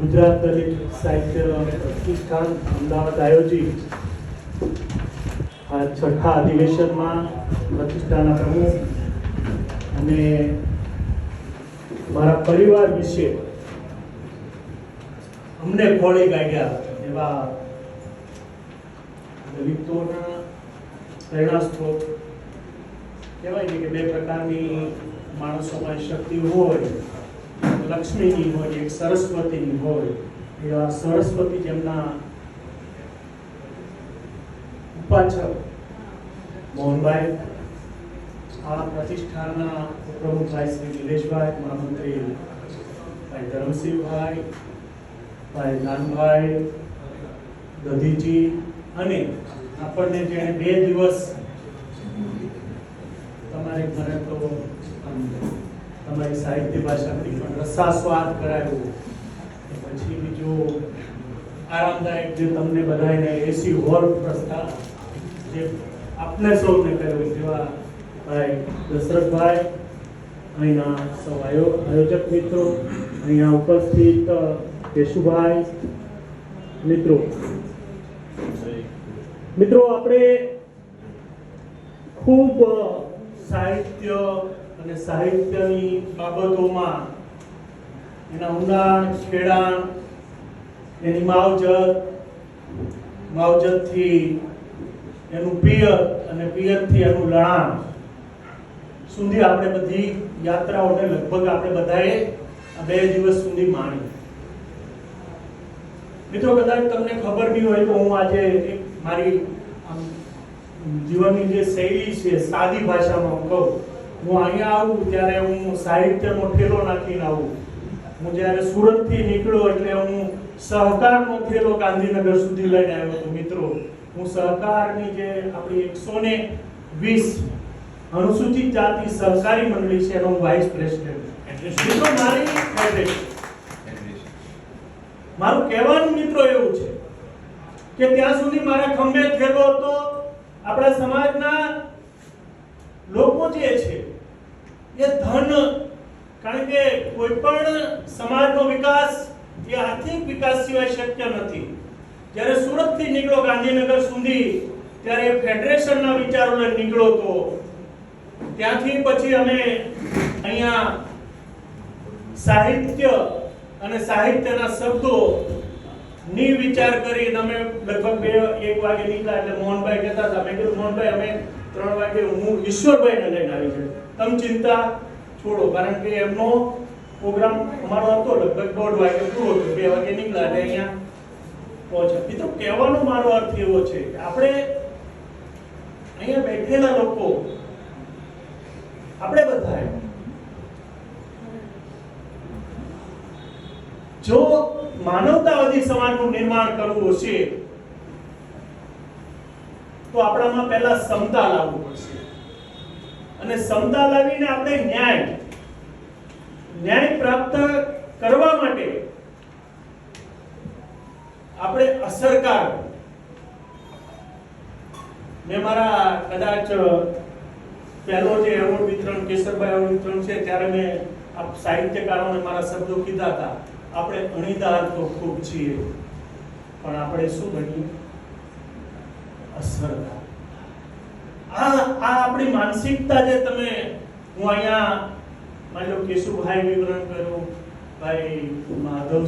ગુજરાત દલિત સાહિત્ય પ્રતિષ્ઠાન અમદાવાદ આયોજિત આ છઠ્ઠા અધિવેશનમાં પ્રતિષ્ઠાના પ્રમુખ અને મારા પરિવાર વિશે અમને ખોળી કાઢ્યા એવા દલિતોના પ્રેરણા સ્ત્રોત. કહેવાય ને કે બે પ્રકારની માણસોમાં શક્તિ હોય લક્ષ્મીની હોય, એક સરસ્વતીની હોય, એવા સરસ્વતી જેમના ઉપાચક મોહનભાઈ, આ પ્રતિષ્ઠાના પ્રમુખભાઈ શ્રી નિલેશભાઈ, મહામંત્રી ભાઈ ધરમસિંહભાઈ, ભાઈ નાનભાઈ, દધીજી અને આપણને જેણે બે દિવસ તમારે ઘરે તો તમારી સાહિત્ય ભાષાથી પણ રસાસ્વાદ કરાયો. પછી બીજું આરામદાયક જે તમને બધાને એસી હોલ પ્રસ્તાવ જે આપને સૌને કર્યો તેવા ભાઈ દશરથભાઈ, અહીંના સૌ આયો, આયોજક મિત્રો, અહીંયા ઉપસ્થિત કેશુભાઈ, મિત્રો. મિત્રો, આપણે ખૂબ સાહિત્ય અને સાહિત્યની બાબતોમાં એના ઊંડાણ ખેડાણ એની માવજત, માવજતથી એનું પિયત અને પિયતથી એનું લણાણ. સુધી આપણે બધી યાત્રાઓને લગભગ આપણે બધાએ આ બે દિવસ સુધી માણી. મિત્રો, કદાચ તમને ખબર બી હોય તો હું આજે મારી જીવનની જે શૈલી છે, સાદી ભાષામાં હું કહું. હું અહીંયા આવું ત્યારે હું સાહિત્યનો ઠેલો નાખીને આવું. હું જ્યારે સુરતથી નીકળ્યો એટલે હું સહકારનો ઠેલો ગાંધીનગર સુધી લઈને આવ્યો હતો, મિત્રો. હું સહકારની જે આપણી એકસો ને વીસ અનુસૂચિત જાતિ સહકારી મંડળી છે એનો હું વાઇસ પ્રેસિડેન્ટ મારી મારું કહેવાનું મિત્રો એવું છે કે ત્યાં સુધી મારા ખંભે થયેલો હતો. આપણા સમાજના લોકો જે છે એ ધન, કારણ કે કોઈ પણ સમાજનો વિકાસ એ આર્થિક વિકાસ સિવાય શક્ય નથી. જ્યારે સુરતથી નીકળો, ગાંધીનગર સુધી, ત્યારે ફેડરેશનના વિચારો લઈને નીકળો તો, ત્યાંથી પછી અમે અહીંયા સાહિત્ય અને સાહિત્યના શબ્દો ની વિચાર કરી અમે લગભગ બે એક વાગે નીકળ્યા એટલે મોહનભાઈ કહેતા હતા. મેં કીધું, મોહનભાઈ, અમે ત્રણ વાગે હું ઈશ્વરભાઈને લઈને આવી છે તમે ચિંતા છોડો, કારણ કે એમનો પ્રોગ્રામ અમારો હતો લગભગ દોઢ વાગે પૂરો થયો. બે વાગે નીકળ્યા એટલે અહીંયા પહોંચ્યા. તો કહેવાનો મારો અર્થ એવો છે કે આપણે અહીંયા બેઠેલા લોકો, આપણે બધાએ જો માનવતાવાદી સમાજનું નિર્માણ કરવું હશે તો આપણામાં પહેલા સમતા લાવવું પડશે. અને સમતા લાવીને આપણે ન્યાય ન્યાય પ્રાપ્ત કરવા માટે આપણે અસરકાર. મેં મારા કદાચ પહેલો જે એવોર્ડ વિતરણ કેશરભાઈ એવોર્ડ વિતરણ છે, ત્યારે મેં આ સાહિત્યકારોને મારા શબ્દો કીધા હતા. આપણે અણીદાર તો ખૂબ છીએ. પણ આપણે શું બનીએ અસરકાર આ આ આપણી માનસિકતા જે તમે હું અહીંયા માની લો કેશુભાઈ વિવરણ કર્યું. ભાઈ માધવ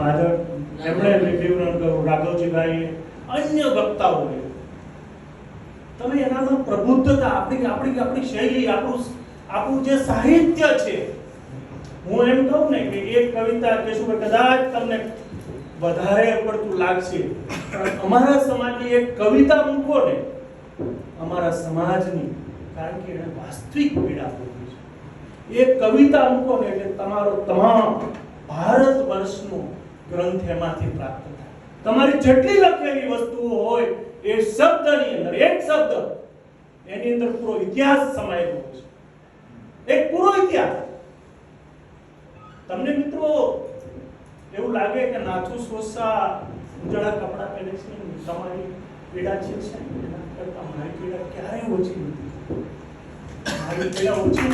માધવ એમણે વિવરણ કર્યું. રાઘવજીભાઈ અન્ય વક્તાઓએ તમે એનામાં પ્રબુદ્ધતા આપણી આપણી આપણી શૈલી, આપણું આપણું જે સાહિત્ય છે. હું એમ કહું ને કે એક કવિતા કેશુભાઈ, કદાચ તમને વધારે પડતું લાગશે. અમારા સમાજની એક કવિતા મૂકો ને, અમારા સમાજની, કારણ કે એને વાસ્તવિક પીડા ભોગવી છે. એક કવિતા મૂકો ને એટલે તમારો તમામ ભારત વર્ષનો ગ્રંથ એમાંથી પ્રાપ્ત થાય. તમારી જેટલી લખેલી વસ્તુઓ હોય, એ શબ્દની અંદર, એક શબ્દ, એની અંદર પૂરો ઇતિહાસ સમાયેલો છે. એક પૂરો ઇતિહાસ. તમને મિત્રો એવું લાગે કે નાથુ સોસા ઉજળા કપડા પહેરે છે તમારી પીડા છે છે એના કરતા મારી પીડા ક્યારેય ઓછી નથી. મારી પીડા ઓછી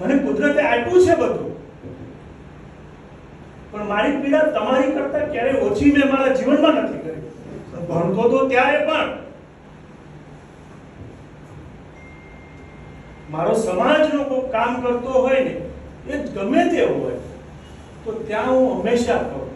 મને કુદરતે આપ્યું છે બધું. પણ મારી પીડા તમારી કરતા ક્યારેય ઓછી મેં મારા જીવનમાં નથી કરી. ભણતો તો ત્યારે પણ મારો સમાજનો કોઈ કામ કરતો હોય ને, એ ગમે તે હોય, તો ત્યાં હું હંમેશા કહું.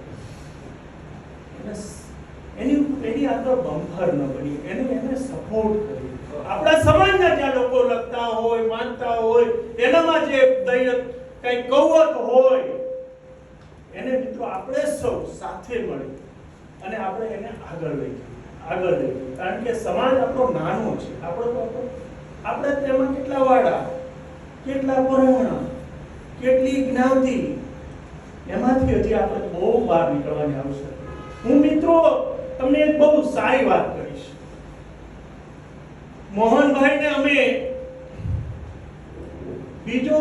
એને એની આગળ બંફર ન બની, એને એને સપોર્ટ કરી. આપણા સમાજના જ્યાં લોકો લખતા હોય વાંચતા હોય, એનામાં જે દય કઈ કૌવત હોય, એને મિત્રો આપણે સૌ સાથે મળી અને આપણે એને આગળ લઈ આગળ લઈ જઈએ. કારણ કે સમાજ આપણો નાનો છે, આપણો તો આપણો- આપણે તેમાં કેટલા વાડા, કેટલા પરમણા કેટલી જ્ઞાતિ, એમાંથી હજી આપણે બહુ બહાર નીકળવાની આવશે હું મિત્રો તમને એક બહુ સારી વાત કરીશ મોહનભાઈને અમે બીજો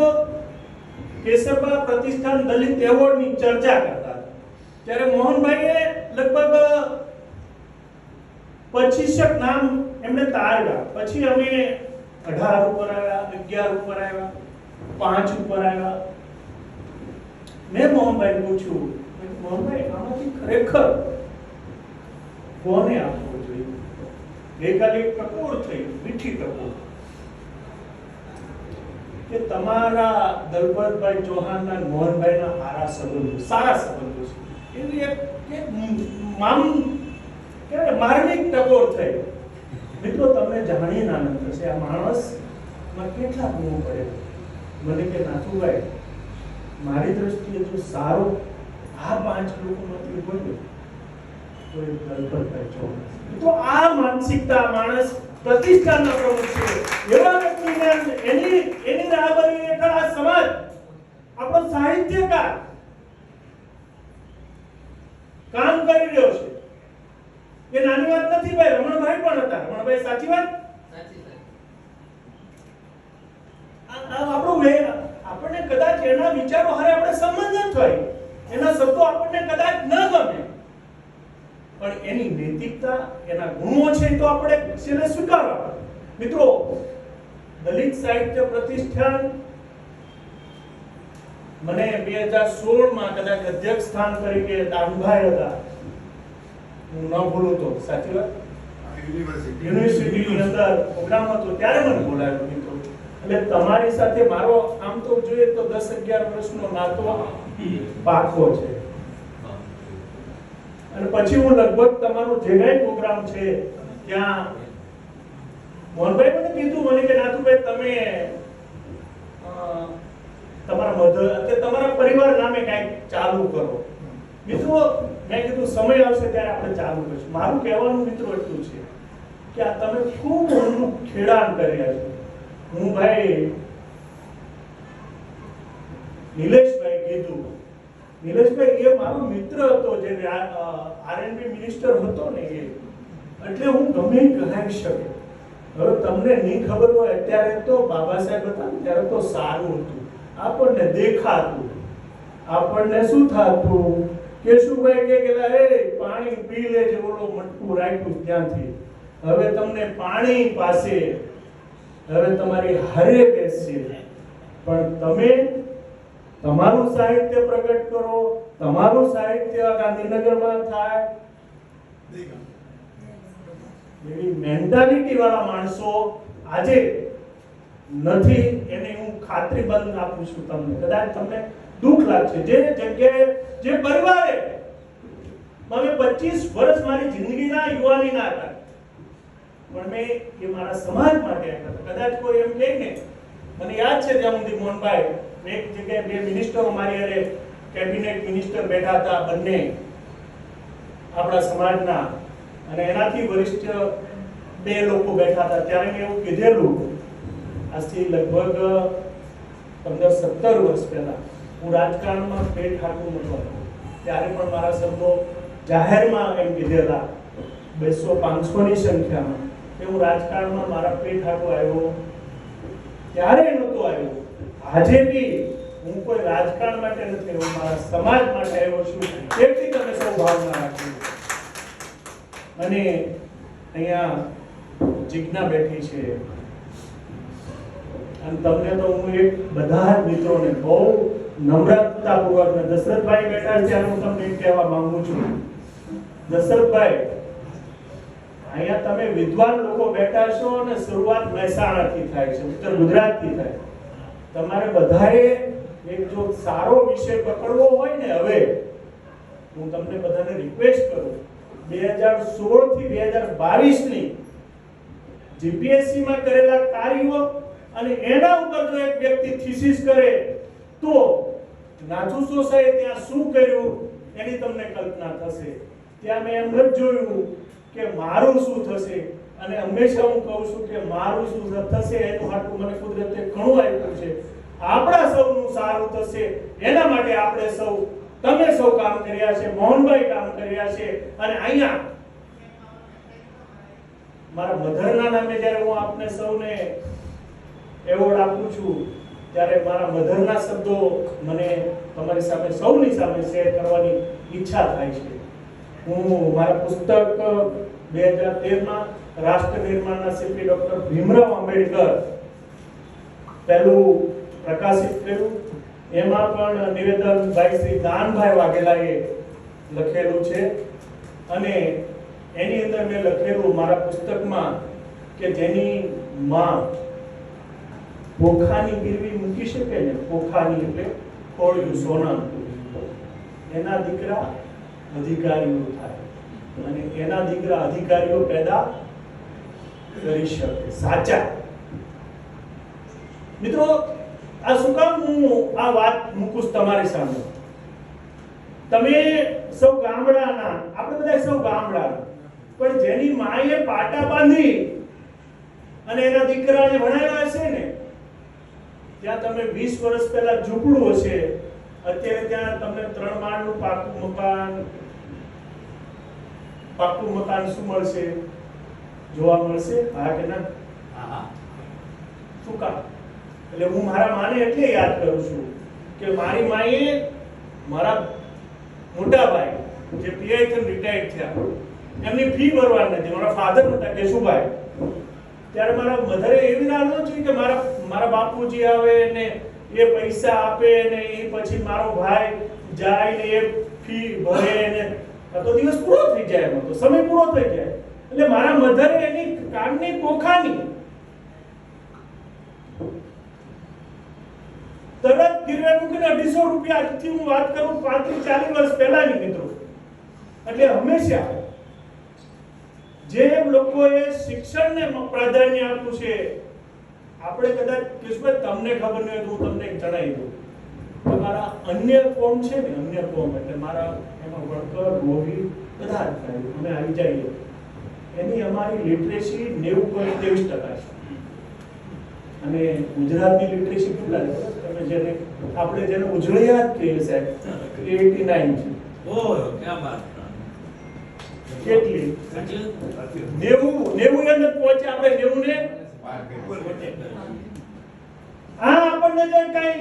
કેશવબા પ્રતિષ્ઠાન દલિત એવોર્ડની ચર્ચા કરતા ત્યારે મોહનભાઈએ લગભગ પચીસક નામ એમને તારવ્યા. પછી અમે અઢાર ઉપર આવ્યા, અગિયાર ઉપર આવ્યા, પાંચ ઉપર આવ્યા. મેં મોહનભાઈ પૂછ્યું મોહનભાઈ, આમાંથી ખરેખર કોને આપવો જોઈએ? ગઈકાલે ટકોર થઈ, મીઠી ટકોર. કે તમારા દલપતભાઈ ચૌહાણના મોહનભાઈના સારા સંબંધો સારા સંબંધો છે. એની એક મામ કે માર્મિક ટકોર થઈ. મિત્રો, તમને જાણીને આનંદ થશે. આ માણસમાં કેટલા ગુણો પડે? મને કે નાથુભાઈ, મારી દ્રષ્ટિએ જો સારો આ પાંચ લોકોમાંથી હોય તો એ ચૌહાણ છે. તો આ માનસિકતા માણસ પ્રતિષ્ઠાના પ્રમુખ છે. એવા વ્યક્તિને એની એની રાહબરી હેઠળ આ સમાજ, આપણો સાહિત્યકાર કામ કરી રહ્યો છે. એ નાની વાત નથી ભાઈ રમણભાઈ પણ હતા. રમણભાઈ સાચી વાત? આપણો આપણને કદાચ એના વિચારો હારે આપણે સંબંધ ન થાય. એના શબ્દો આપણને કદાચ ન ગમે. પણ એની નૈતિકતા એના ગુણો છે તો આપણે છેલ્લે સ્વીકારવા મિત્રો દલિત સાહિત્ય પ્રતિષ્ઠાન મને બે હજાર સોળમાં કદાચ અધ્યક્ષ સ્થાન તરીકે દાનભાઈ હતા. હું ન ભૂલું તો. સાચી વાત? યુનિવર્સિટીની અંદર પ્રોગ્રામ હતો ત્યારે મને બોલાવ્યો મિત્રો. એટલે તમારી સાથે મારો આમ તો જોઈએ તો દસ અગિયાર વર્ષનો નાતો પાકો છે. અને પછી હું લગભગ તમારો જે કઈ પ્રોગ્રામ છે ત્યાં મોહનભાઈ મને કીધું મને કે નાથુભાઈ તમે તમારા મધર કે તમારા પરિવાર નામે કાંઈક ચાલુ કરો. મિત્રો મેં કીધું, સમય આવશે ત્યારે આપણે ચાલુ કરીશું. મારું કહેવાનું મિત્રો એટલું છે કે આ તમે ખૂબ ઊંડું ખેડાણ કર્યા છો. હું ભાઈ, નિલેશભાઈ કીધું નિલેશભાઈ એ મારો મિત્ર હતો જે આરએનબી મિનિસ્ટર હતો ને એ. એટલે હું ગમે કરાવી શકે હવે તમને નહીં ખબર હોય, અત્યારે તો બાબા સાહેબ હતા ત્યારે તો સારું હતું. આપણને દેખાતું. આપણને શું થાતું? કેશુભાઈ કે કેલા એ, પાણી પી લેજે, ઓલો મટકું રાખ્યું ત્યાંથી. હવે તમને પાણી પાસે, હવે તમારી હારે બેસશે. પણ તમે તમારું સાહિત્ય પ્રગટ કરો, તમારું સાહિત્ય ગાંધીનગરમાં થાય. એવી મેન્ટાલિટી વાળા માણસો આજે નથી, એને હું ખાતરીબંધ આપું છું તમને. કદાચ તમને દુઃખ લાગશે. જે જગ્યાએ જે પરિવારે મને 25 વર્ષ મારી જિંદગીના યુવાનીના હતા પણ મેં એ મારા સમાજ માટે આપ્યા કદાચ કોઈ એમ કહે ને મને યાદ છે ત્યાં સુધી મોહનભાઈ એક જગ્યાએ બે મિનિસ્ટરો મારી અરે કેબિનેટ મિનિસ્ટર બેઠા હતા બંને, આપણા સમાજના. અને એનાથી વરિષ્ઠ બે લોકો બેઠા હતા. ત્યારે મેં એવું કીધેલું, આજથી લગભગ પંદર સત્તર વર્ષ પહેલા. હું રાજકારણમાં પેટ હાકું નતો ત્યારે પણ મારા શબ્દો જાહેરમાં એમ કીધેલા, બેસો પાંચસોની સંખ્યામાં. કે હું રાજકારણમાં મારા પેટ હાટો આવ્યો? ત્યારે નહોતો આવ્યો? આજે બી હું કોઈ રાજકારણ માટે નથી આવ્યો, મારા સમાજ માટે આવ્યો છું. તેથી તમે સૌ ભાવના રાખજો. અને અહીંયા જિજ્ઞા બેઠી છે. અને તમને તો હું એક બધા જ મિત્રોને બહુ નમ્રતાપૂર્વક દશરથભાઈ બેઠા છે હું તમને એમ કહેવા માંગુ છું. દશરથભાઈ, અહીંયા તમે વિદ્વાન લોકો બેઠા છો અને શરૂઆત મહેસાણાથી થાય છે, ઉત્તર ગુજરાતથી થાય. તમારે બધાએ એક જો સારો વિષય પકડવો હોય ને હવે, હું તમને બધાને રિક્વેસ્ટ કરું. બે હજાર સોળથી બે હજાર બાવીસની જીપીએસસી માં કરેલા કાર્યો અને એના ઉપર જો એક વ્યક્તિ થીસીસ કરે, તો નાથુ સોસાએ ત્યાં શું કર્યું? એની તમને કલ્પના થશે. ત્યાં મેં એમ જ જોયું કે મારું શું થશે? અને હંમેશા હું કહું છું કે મારું શું થશે એનું હાટું મને કુદરતે ઘણું આપ્યું છે. આપણા સૌનું સારું થશે. એના માટે આપણે સૌ, તમે સૌ કામ કર્યા છે, મોહનભાઈ કામ કર્યા છે. અને અહીંયા મારા મધરના નામે જ્યારે હું આપને સૌને એવોર્ડ આપું છું ત્યારે મારા મધરના શબ્દો મને તમારી સામે, સૌની સામે શેર કરવાની ઈચ્છા થાય છે. હું મારા પુસ્તક બે હજાર તેરમાં રાષ્ટ્ર નિર્માણના શિલ્પી ડોક્ટર ભીમરાવ આંબેડકર પહેલું પ્રકાશિત કર્યું. એમાં પણ નિવેદનભાઈ શ્રી દાનભાઈ વાઘેલાએ લખેલું છે. અને એની અંદર મેં લખેલું મારા પુસ્તકમાં કે જેની માં પોખાની ગીરવી મૂકી શકે ને ખોખાની એટલે ખોળ્યું સોના એના દીકરા અધિકારીઓ થાય. અને એના દીકરા અધિકારીઓ પેદા કરી શકે. સાચા. મિત્રો, આ શું કામ હું આ વાત મૂકું તમારી સામે? તમે સૌ ગામડાના, આપણે બધા સૌ ગામડા પણ જેની માએ પાટા બાંધી અને એના દીકરાને ભણાવ્યા હશે ને ત્યાં તમે 20 વર્ષ પહેલા ઝૂંપડું હશે અત્યારે ત્યાં તમને ત્રણ માળનું પાકું મકાન પાકું મકાન શું મળશે? જોવા મળશે? હા કે ના? શું કામ? એટલે હું મારા માને એટલે યાદ કરું છું કે મારી માએ મારા મોટા ભાઈ જે પીઆઈ રિટાયર્ડ થયા એમની ફી ભરવાની નથી મારા ફાધર હતા કેશુભાઈ. ત્યારે મારા મધરે એવી રાહ ન જોઈ કે મારા મારા બાપુજી આવે ને એ પૈસા આપે ને એ પછી મારો ભાઈ જાય ને એ ફી ભરે ને તો દિવસ પૂરો થઈ જાય એમાં તો, સમય પૂરો થઈ જાય. એટલે મારા મધરે એની કાનની પોખાની તરત ગીરવે મૂકીને અઢીસો રૂપિયા આજથી હું વાત કરું પાંત્રીસ ચાલીસ વર્ષ પહેલાની મિત્રો. એટલે હંમેશા જે લોકોએ શિક્ષણને પ્રાધાન્ય આપ્યું છે, આપણે કદાચ કિસ્મત તમને ખબર નહીં હોય હું તમને જણાવી દઉં. તમારા અન્ય કોમ છે ને, અન્ય કોમ એટલે મારા એમાં વણકર ગોવી બધા જ થાય અમે આવી જઈએ એની અમારી લિટરેસી નેવું પોઈન્ટ ત્રેવીસ ટકા છે. અને ગુજરાતની લિટરેસી કેટલા છે? તમે જેને આપણે જેને ઉજળિયા જ કહીએ સાહેબ એટી નાઇન છે. ઓહ, ક્યાં વાત કેટલી? નેવું નેવું એ નથી પહોંચે આપણે નેવું ને આ આપણને જે કઈ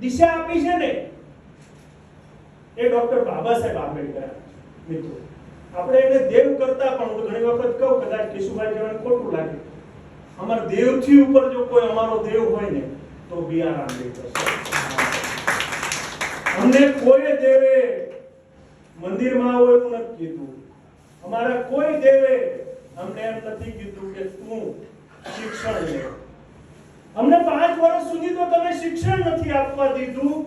દિશા આપી છે ને, એ ડોક્ટર બાબા સાહેબ આંબેડકર. મિત્રો, આપણે એને દેવ કરતા પણ હું ઘણી વખત કહું, કદાચ કેશુભાઈ જેવાને ખોટું લાગે. અમારા દેવથી ઉપર જો કોઈ અમારો દેવ હોય ને, તો બી આર આંબેડકર. અમને કોઈ દેવે મંદિરમાં આવો એવું નથી કીધું. અમારા કોઈ દેવે અમને એમ નથી કીધું કે તું શિક્ષણ લે. અમને પાંચ વર્ષ સુધી તો તમે શિક્ષણ નથી આપવા દીધું.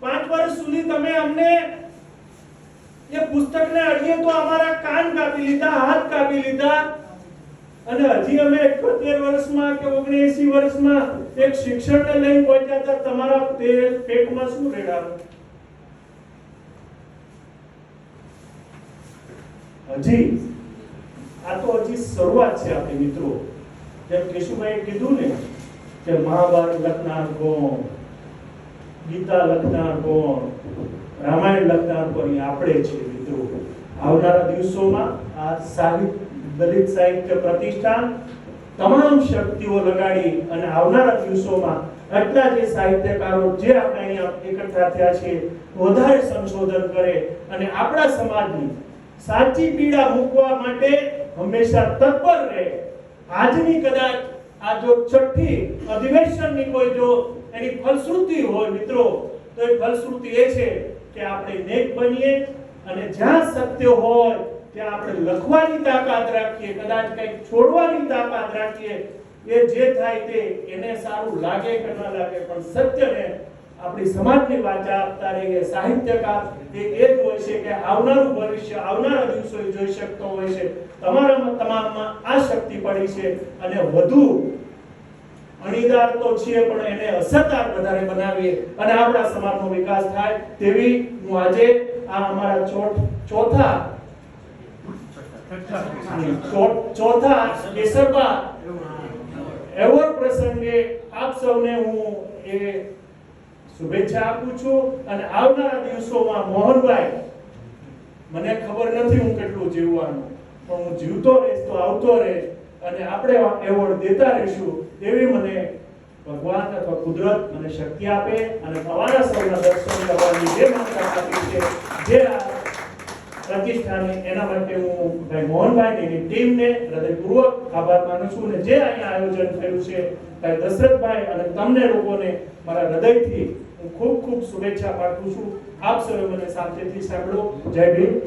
પાંચ વર્ષ સુધી તમે અમને એ પુસ્તકને અડીએ તો અમારા કાન કાપી લીધા, હાથ કાપી લીધા. અને હજી અમે 71 વર્ષમાં કે 79 વર્ષમાં એક શિક્ષણને લઈને પહોંચ્યા હતા. તમારા પેટમાં શું રેડાયું? હજી આ તો હજી શરૂઆત છે આપણે મિત્રો. જેમ કેશુભાઈએ કીધું ને કે મહાભારત લખનાર કોણ? ગીતા લખનાર કોણ? રામાયણ લખનાર કોણ? આપણે છે મિત્રો. આવનારા દિવસોમાં આ સાહિત્ય દલિત સાહિત્ય પ્રતિષ્ઠાન તમામ શક્તિઓ લગાડી અને આવનારા દિવસોમાં આટલા જે સાહિત્યકારો જે આપણે અહીંયા એકઠા થયા છે, વધારે સંશોધન કરે અને આપણા સમાજની સાચી પીડા મૂકવા માટે હંમેશા તત્પર રહે. આજની કદાચ આ જો છઠ્ઠી અધિવેશનની કોઈ જો એની ફલશ્રુતિ હોય મિત્રો, તો એ ફલશ્રુતિ એ છે કે આપણે નેક બનીએ અને જ્યાં સત્ય હોય ત્યાં આપણે લખવાની તાકાત રાખીએ, કદાચ કંઈક છોડવાની તાકાત રાખીએ. એ જે થાય તે એને સારું લાગે કે ન લાગે, પણ સત્યને આપણી સમાજની વાચા આપતા કે સાહિત્યકાર એ એ જ હોય છે કે આવનારું ભવિષ્ય આવનારા દિવસો જોઈ શકતો હોય છે. તમારામાં તમામમાં આ શક્તિ પડી છે અને વધુ અણીદાર તો છીએ પણ એને અસરદાર વધારે બનાવીએ અને આપણા સમાજનો વિકાસ થાય તેવી હું આજે આ અમારા ચોથ ચોથા ચોથા કેસરબા એવોર્ડ પ્રસંગે આપ સૌને હું એ શુભેચ્છા આપું છું અને આવનારા દિવસોમાં મોહનભાઈ, મને ખબર નથી હું કેટલું જીવવાનું, પણ હું જીવતો રહીશ તો આવતો રહીશ અને આપણે એવોર્ડ દેતા રહીશું એવી મને ભગવાન અથવા કુદરત મને શક્તિ આપે અને તમારા સૌના દર્શન કરવાની જે માનતા આપી છે, જે પ્રતિષ્ઠાને એના માટે હું ભાઈ મોહનભાઈ એની ટીમને હૃદયપૂર્વક આભાર માનું છું અને જે અહીંયા આયોજન થયું છે, ભાઈ દશરથભાઈ અને તમને લોકોને મારા હૃદયથી હું ખૂબ ખૂબ શુભેચ્છા પાઠવું છું. આપ સર્વે મને શાંતિથી સાંભળો. જય ભીમ.